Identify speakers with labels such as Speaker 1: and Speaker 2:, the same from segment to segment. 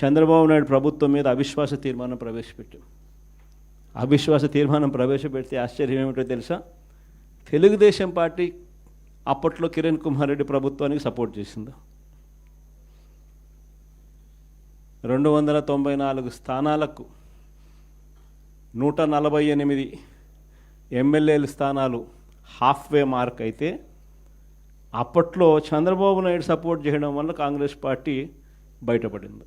Speaker 1: చంద్రబాబు నాయుడు ప్రభుత్వం మీద అవిశ్వాస తీర్మానం ప్రవేశపెట్టాం. అవిశ్వాస తీర్మానం ప్రవేశపెడితే ఆశ్చర్యం ఏమిటో తెలుసా? తెలుగుదేశం పార్టీ అప్పట్లో కిరణ్ కుమార్ రెడ్డి ప్రభుత్వానికి సపోర్ట్ చేసింది. రెండు వందల తొంభై నాలుగు స్థానాలకు నూట నలభై ఎనిమిది ఎమ్మెల్యేల స్థానాలు హాఫ్ వే మార్క్ అయితే అప్పట్లో చంద్రబాబు నాయుడు సపోర్ట్ చేయడం వల్ల కాంగ్రెస్ పార్టీ బయటపడింది.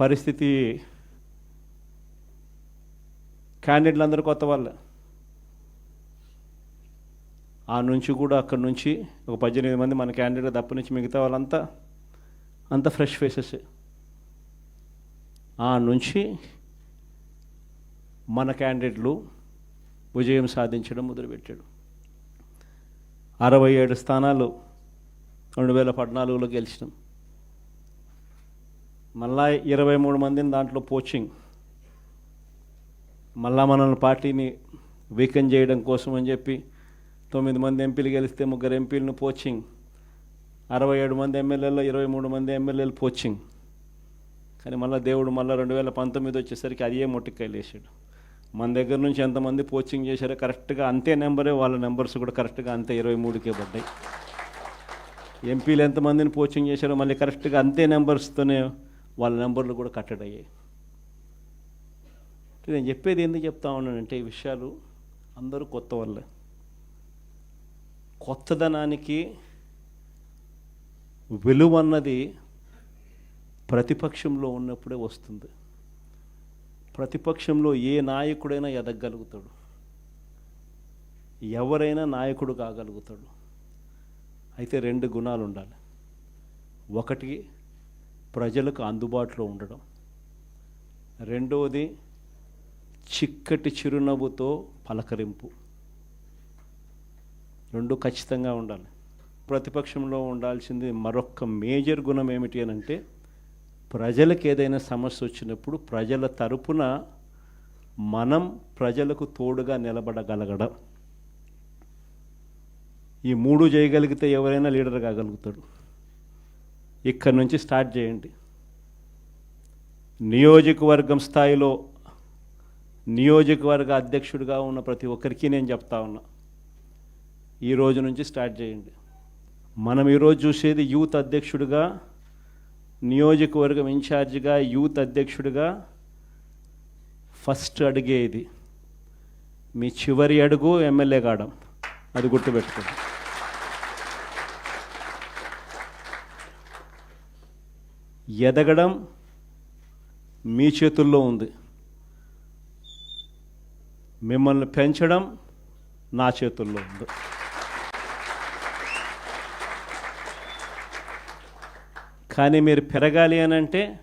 Speaker 1: పరిస్థితి క్యాండిడేట్లు అందరూ కొత్త వాళ్ళే. ఆ నుంచి కూడా అక్కడి నుంచి ఒక పద్దెనిమిది మంది మన క్యాండిడేట్ తప్ప నుంచి మిగతా వాళ్ళంతా అంత ఫ్రెష్ ఫేసెస్. ఆ నుంచి మన క్యాండిడేట్లు విజయం సాధించడం మొదలుపెట్టాడు అరవై ఏడు స్థానాలు రెండు వేల పద్నాలుగులో గెలిచినాం. మళ్ళా ఇరవై మూడు మందిని దాంట్లో పోచింగ్. మళ్ళా మనల్ని పార్టీని వీకెన్ చేయడం కోసం అని చెప్పి తొమ్మిది మంది ఎంపీలు గెలిస్తే ముగ్గురు ఎంపీలను పోచింగ్. అరవై ఏడు మంది ఎమ్మెల్యేలో ఇరవై మూడు మంది ఎమ్మెల్యేలు పోచింగ్. కానీ మళ్ళీ దేవుడు మళ్ళీ రెండు వేల పంతొమ్మిది వచ్చేసరికి అదే మొట్టికాయలు వేసాడు. మన దగ్గర నుంచి ఎంతమంది పోచింగ్ చేశారో కరెక్ట్గా అంతే నెంబరే వాళ్ళ నెంబర్స్ కూడా కరెక్ట్గా అంతే ఇరవై మూడుకే పడ్డాయి. ఎంపీలు ఎంతమందిని పోచింగ్ చేశారో మళ్ళీ కరెక్ట్గా అంతే నెంబర్స్తోనే వాళ్ళ నెంబర్లు కూడా కట్టడి అయ్యాయి. నేను చెప్పేది ఎందుకు చెప్తా ఉన్నానంటే ఈ విషయాలు అందరూ కొత్త వాళ్ళే. కొత్తదనానికి విలువ అన్నది ప్రతిపక్షంలో ఉన్నప్పుడే వస్తుంది. ప్రతిపక్షంలో ఏ నాయకుడైనా ఎదగలుగుతాడు ఎవరైనా నాయకుడు కాగలుగుతాడు. అయితే రెండు గుణాలు ఉండాలి ఒకటి ప్రజలకు అందుబాటులో ఉండడం. రెండవది చిక్కటి చిరునవ్వుతో పలకరింపు. రెండు ఖచ్చితంగా ఉండాలి. ప్రతిపక్షంలో ఉండాల్సింది మరొక మేజర్ గుణం ఏమిటి అని అంటే ప్రజలకు ఏదైనా సమస్య వచ్చినప్పుడు ప్రజల తరపున మనం ప్రజలకు తోడుగా నిలబడగలగడం. ఈ మూడు చేయగలిగితే ఎవరైనా లీడర్ కాగలుగుతాడు ఇక్కడి నుంచి స్టార్ట్ చేయండి. నియోజకవర్గం స్థాయిలో నియోజకవర్గ అధ్యక్షుడిగా ఉన్న ప్రతి ఒక్కరికి నేను చెప్తా ఉన్నా. ఈ రోజు నుంచి స్టార్ట్ చేయండి. మనం ఈరోజు చూసేది యూత్ అధ్యక్షుడిగా నియోజకవర్గం ఇన్ఛార్జిగా యూత్ అధ్యక్షుడిగా ఫస్ట్ అడిగే ఇది మీ చివరి అడుగు ఎమ్మెల్యే కావడం అది గుర్తుపెట్టుకోండి. ఎదగడం మీ చేతుల్లో ఉంది. మిమ్మల్ని పెంచడం నా చేతుల్లో ఉంది. కానీ మీరు పెరగాలి అని అంటే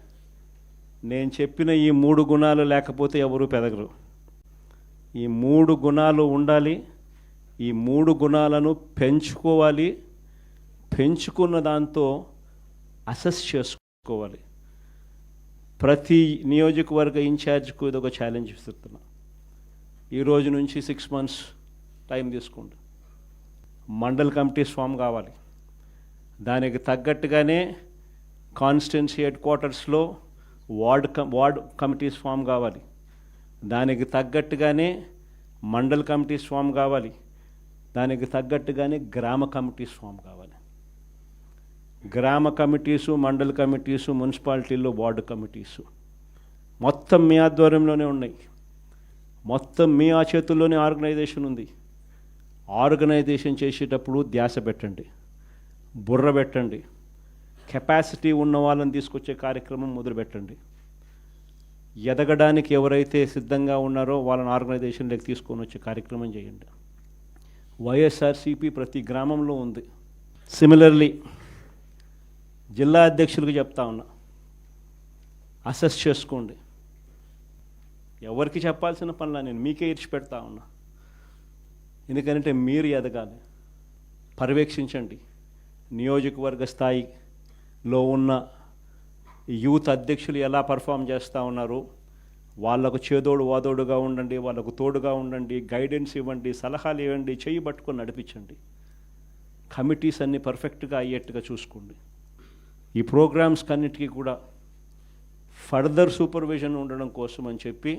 Speaker 1: నేను చెప్పిన ఈ మూడు గుణాలు లేకపోతే ఎవరు పెరగరు. ఈ మూడు గుణాలు ఉండాలి ఈ మూడు గుణాలను పెంచుకోవాలి పెంచుకున్న దాంతో అసెస్ చేసుకోవాలి ప్రతి నియోజకవర్గ ఇన్ఛార్జ్కు ఇది ఒక ఛాలెంజ్ ఇస్తున్నా. ఈ రోజు నుంచి సిక్స్ మంత్స్ టైం తీసుకోండి. మండల్ కమిటీస్ ఫామ్ కావాలి. దానికి తగ్గట్టుగానే కాన్స్టిట్యున్సీ హెడ్ క్వార్టర్స్లో ward cum ward committees form కావాలి. దానికి తగ్గట్టుగానే మండల్ కమిటీస్ ఫామ్ కావాలి. దానికి తగ్గట్టుగానే గ్రామ కమిటీస్ ఫామ్ కావాలి. గ్రామ కమిటీసు మండల కమిటీసు మున్సిపాలిటీల్లో వార్డు కమిటీసు. మొత్తం మీ ఆధ్వర్యంలోనే ఉన్నాయి. మొత్తం మీ ఆ చేతుల్లోనే ఆర్గనైజేషన్ ఉంది. ఆర్గనైజేషన్ చేసేటప్పుడు ధ్యాస పెట్టండి. బుర్ర పెట్టండి. కెపాసిటీ ఉన్న వాళ్ళని తీసుకొచ్చే కార్యక్రమం మొదలుపెట్టండి ఎదగడానికి ఎవరైతే సిద్ధంగా ఉన్నారో వాళ్ళని ఆర్గనైజేషన్లోకి తీసుకొని వచ్చే కార్యక్రమం చేయండి. వైఎస్ఆర్సీపీ ప్రతి గ్రామంలో ఉంది. సిమిలర్లీ జిల్లా అధ్యక్షులకు చెప్తా ఉన్నా. అసెస్ చేసుకోండి. ఎవరికి చెప్పాల్సిన పనులా నేను మీకే ఇచ్చి పెడతా ఉన్నా. ఎందుకంటే మీరు ఎదగాలి. పర్యవేక్షించండి. నియోజకవర్గ స్థాయిలో ఉన్న యూత్ అధ్యక్షులు ఎలా పర్ఫామ్ చేస్తూ ఉన్నారు వాళ్ళకు చేదోడు వాదోడుగా ఉండండి వాళ్ళకు తోడుగా ఉండండి గైడెన్స్ ఇవ్వండి సలహాలు ఇవ్వండి చేయి పట్టుకొని నడిపించండి. కమిటీస్ అన్నీ పర్ఫెక్ట్గా అయ్యేట్టుగా చూసుకోండి. ఈ ప్రోగ్రామ్స్ కన్నిటికీ కూడా ఫర్దర్ సూపర్విజన్ ఉండడం కోసం అని చెప్పి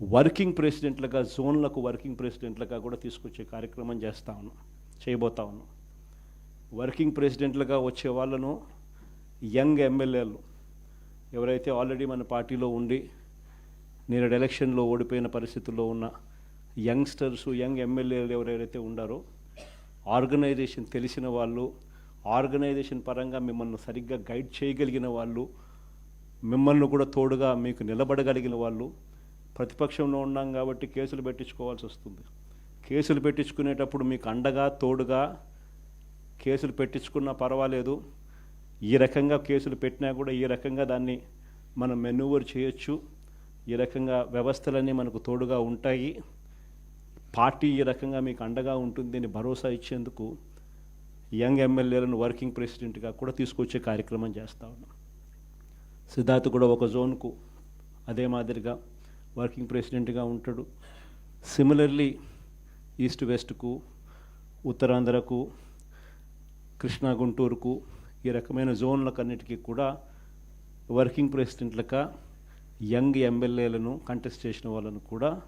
Speaker 1: వర్కింగ్ ప్రెసిడెంట్లుగా జోన్లకు వర్కింగ్ ప్రెసిడెంట్లుగా కూడా తీసుకొచ్చే కార్యక్రమం చేస్తా ఉన్నాం చేయబోతా ఉన్నాం. వర్కింగ్ ప్రెసిడెంట్లుగా వచ్చే వాళ్ళను యంగ్ ఎమ్మెల్యేలు ఎవరైతే ఆల్రెడీ మన పార్టీలో ఉండి నేను ఎలక్షన్లో ఓడిపోయిన పరిస్థితుల్లో ఉన్న యంగ్స్టర్స్ యంగ్ ఎమ్మెల్యేలు ఎవరైతే ఉండారో ఆర్గనైజేషన్ తెలిసిన వాళ్ళు ఆర్గనైజేషన్ పరంగా మిమ్మల్ని సరిగ్గా గైడ్ చేయగలిగిన వాళ్ళు మిమ్మల్ని కూడా తోడుగా మీకు నిలబడగలిగిన వాళ్ళు ప్రతిపక్షంలో ఉన్నాం కాబట్టి కేసులు పెట్టించుకోవాల్సి వస్తుంది. కేసులు పెట్టించుకునేటప్పుడు మీకు అండగా తోడుగా కేసులు పెట్టించుకున్నా పర్వాలేదు. ఈ రకంగా కేసులు పెట్టినా కూడా ఈ రకంగా దాన్ని మనం మెనూవర్ చేయొచ్చు. ఈ రకంగా వ్యవస్థలన్నీ మనకు తోడుగా ఉంటాయి. పార్టీ ఈ రకంగా మీకు అండగా ఉంటుంది అని భరోసా ఇచ్చేందుకు యంగ్ ఎమ్మెల్యేలను వర్కింగ్ ప్రెసిడెంట్గా కూడా తీసుకొచ్చే కార్యక్రమం చేస్తా ఉన్నాం. సిద్ధార్థ్ కూడా ఒక జోన్కు అదే మాదిరిగా వర్కింగ్ ప్రెసిడెంట్గా ఉంటాడు. సిమిలర్లీ ఈస్ట్ వెస్ట్కు ఉత్తరాంధ్రకు కృష్ణా గుంటూరుకు ఈ రకమైన జోన్లకన్నిటికీ కూడా వర్కింగ్ ప్రెసిడెంట్లక యంగ్ ఎమ్మెల్యేలను కంటెస్ట్ చేసిన వాళ్ళను కూడా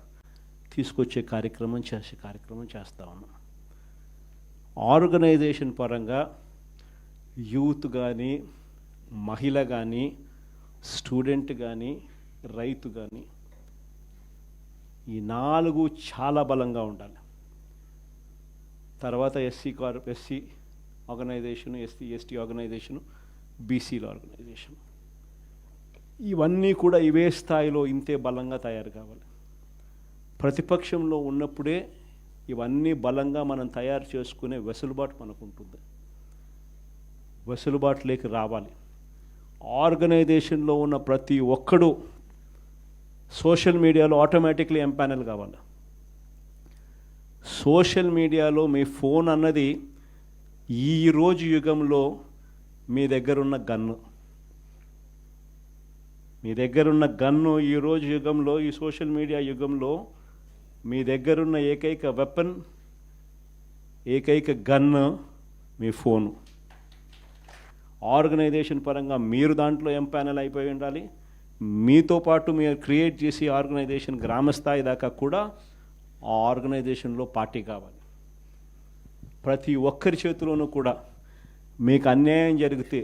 Speaker 1: తీసుకొచ్చే కార్యక్రమం చేసే కార్యక్రమం చేస్తా ఉన్నాం. ఆర్గనైజేషన్ పరంగా యూత్ కానీ మహిళ కానీ స్టూడెంట్ కానీ రైతు కానీ ఈ నాలుగు చాలా బలంగా ఉండాలి. తర్వాత SC car SC organisation SC ST organisation బీసీల ఆర్గనైజేషన్. ఇవన్నీ కూడా ఇవే స్థాయిలో ఇంతే బలంగా తయారు కావాలి. ప్రతిపక్షంలో ఉన్నప్పుడే ఇవన్నీ బలంగా మనం తయారు చేసుకునే వెసులుబాటు మనకు ఉంటుంది వెసులుబాటులోకి రావాలి. ఆర్గనైజేషన్లో ఉన్న ప్రతి ఒక్కడు సోషల్ మీడియాలో ఆటోమేటిక్లీ ఎంపానల్ కావాలి. సోషల్ మీడియాలో మీ ఫోన్ అన్నది ఈ రోజు యుగంలో మీ దగ్గరున్న గన్ను. మీ దగ్గరున్న గన్ను ఈ రోజు యుగంలో ఈ సోషల్ మీడియా యుగంలో మీ దగ్గరున్న ఏకైక వెపన్ ఏకైక గన్ను మీ ఫోను ఆర్గనైజేషన్ పరంగా మీరు దాంట్లో ఎంపానల్ అయిపోయి ఉండాలి. మీతో పాటు మీరు క్రియేట్ చేసి ఆర్గనైజేషన్ గ్రామస్థాయి దాకా కూడా ఆ ఆర్గనైజేషన్లో పార్టీ కావాలి. ప్రతి ఒక్కరి చేతిలోనూ కూడా మీకు అన్యాయం జరిగితే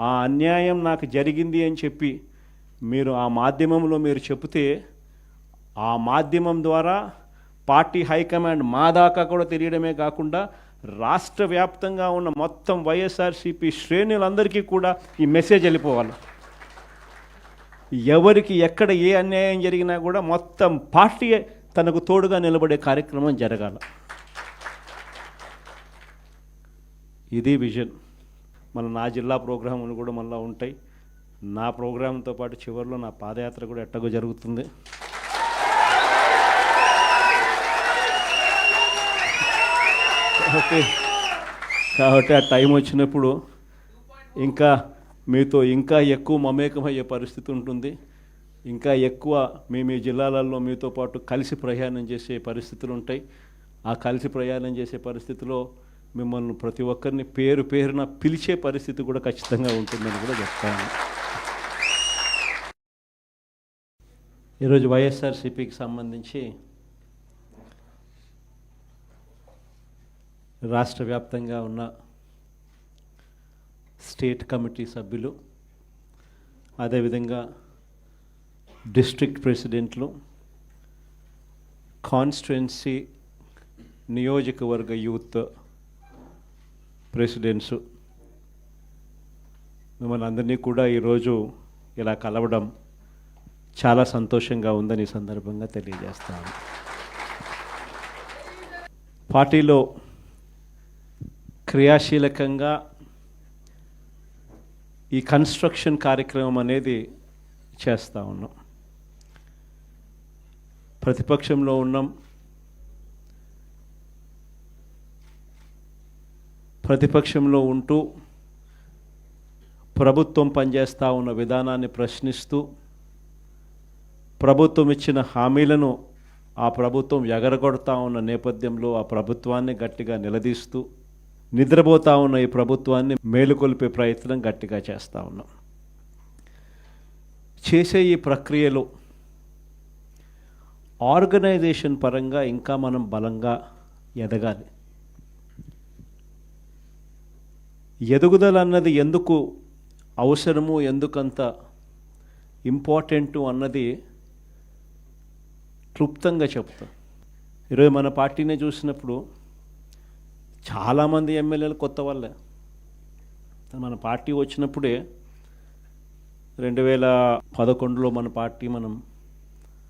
Speaker 1: ఆ అన్యాయం నాకు జరిగింది అని చెప్పి మీరు ఆ మాధ్యమంలో మీరు చెబితే ఆ మాధ్యమం ద్వారా పార్టీ హైకమాండ్ మా దాకా కూడా తెలియడమే కాకుండా రాష్ట్ర వ్యాప్తంగా ఉన్న మొత్తం వైఎస్ఆర్సీపీ శ్రేణులందరికీ కూడా ఈ మెసేజ్ వెళ్ళిపోవాలి. ఎవరికి ఎక్కడ ఏ అన్యాయం జరిగినా కూడా మొత్తం పార్టీ తనకు తోడుగా నిలబడే కార్యక్రమం జరగాల. ఇది విజన్. మన నా జిల్లా ప్రోగ్రాములు కూడా మళ్ళీ ఉంటాయి. నా ప్రోగ్రాంతో పాటు చివరిలో నా పాదయాత్ర కూడా ఎట్టగో జరుగుతుంది. కాబట్టి కాబట్టి ఆ టైం వచ్చినప్పుడు ఇంకా మీతో ఇంకా ఎక్కువ మమేకమయ్యే పరిస్థితి ఉంటుంది. ఇంకా ఎక్కువ మీ మీ జిల్లాలలో మీతో పాటు కలిసి ప్రయాణం చేసే పరిస్థితులు ఉంటాయి. ఆ కలిసి ప్రయాణం చేసే పరిస్థితిలో మిమ్మల్ని ప్రతి ఒక్కరిని పేరు పేరున పిలిచే పరిస్థితి కూడా ఖచ్చితంగా ఉంటుందని కూడా చెప్తాను. ఈరోజు వైఎస్ఆర్సీపీకి సంబంధించి రాష్ట్ర వ్యాప్తంగా ఉన్న స్టేట్ కమిటీ సభ్యులు అదేవిధంగా డిస్ట్రిక్ట్ ప్రెసిడెంట్లు కాన్స్టిట్యున్సీ నియోజకవర్గ యూత్ ప్రెసిడెంట్స్ మిమ్మల్ని అందరినీ కూడా ఈరోజు ఇలా కలవడం చాలా సంతోషంగా ఉందని సందర్భంగా తెలియజేస్తాను. పార్టీలో క్రియాశీలకంగా ఈ కన్స్ట్రక్షన్ కార్యక్రమం అనేది చేస్తూ ఉన్నాం. ప్రతిపక్షంలో ఉన్నాం. ప్రతిపక్షంలో ఉంటూ ప్రభుత్వం పనిచేస్తూ ఉన్న విధానాన్ని ప్రశ్నిస్తూ ప్రభుత్వం ఇచ్చిన హామీలను ఆ ప్రభుత్వం ఎగరగొడతా ఉన్న నేపథ్యంలో ఆ ప్రభుత్వాన్ని గట్టిగా నిలదీస్తూ నిద్రపోతా ఉన్న ఈ ప్రభుత్వాన్ని మేలుకొల్పే ప్రయత్నం గట్టిగా చేస్తూ ఉన్నాం. చేసే ఈ ప్రక్రియలో ఆర్గనైజేషన్ పరంగా ఇంకా మనం బలంగా ఎదగాలి. ఎదుగుదల అన్నది ఎందుకు అవసరము ఎందుకంత ఇంపార్టెంటు అన్నది క్లుప్తంగా చెప్తాం. ఈరోజు మన పార్టీని చూసినప్పుడు చాలామంది ఎమ్మెల్యేలు కొత్త వాళ్ళే. మన పార్టీ వచ్చినప్పుడే రెండు వేల పదకొండులో మన పార్టీ మనం